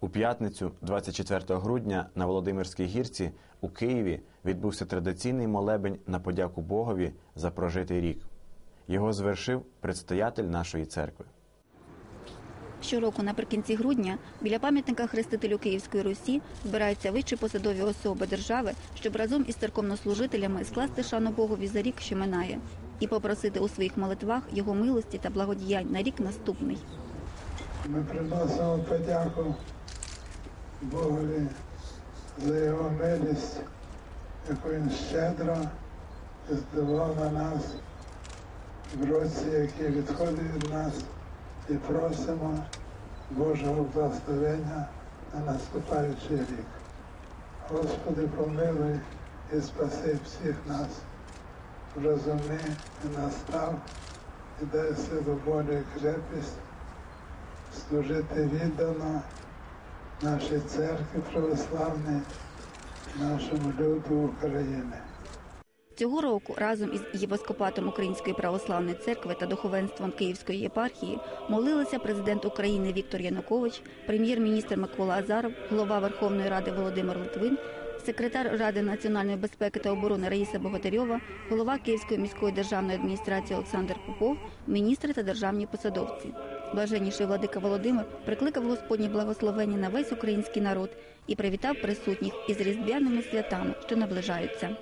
У п'ятницю, 24 грудня, на Володимирській гірці у Києві відбувся традиційний молебень на подяку Богові за прожитий рік. Його звершив предстоятель нашої церкви. Щороку наприкінці грудня біля пам'ятника хрестителю Київської Русі збираються вищі посадові особи держави, щоб разом із церковнослужителями скласти шану Богові за рік, що минає, і попросити у своїх молитвах його милості та благодіянь на рік наступний. Ми приносимо подяку Богові за його милість, яку він щедро здавав на нас в році, який відходить від нас, і просимо Божого благословення на наступаючий рік. Господи, помилуй і спаси всіх нас, врозуми і настав, і дай силу волі і крепість служити віддано нашій церкві православній, нашому люду України. Цього року разом із єпископатом Української православної церкви та духовенством Київської єпархії молилися президент України Віктор Янукович, прем'єр-міністр Микола Азаров, голова Верховної Ради Володимир Литвин, секретар Ради національної безпеки та оборони Раїса Богатирьова, голова Київської міської державної адміністрації Олександр Попов, міністри та державні посадовці. Блаженніший владика Володимир прикликав Господні благословення на весь український народ і привітав присутніх із різдвяними святами, що наближаються.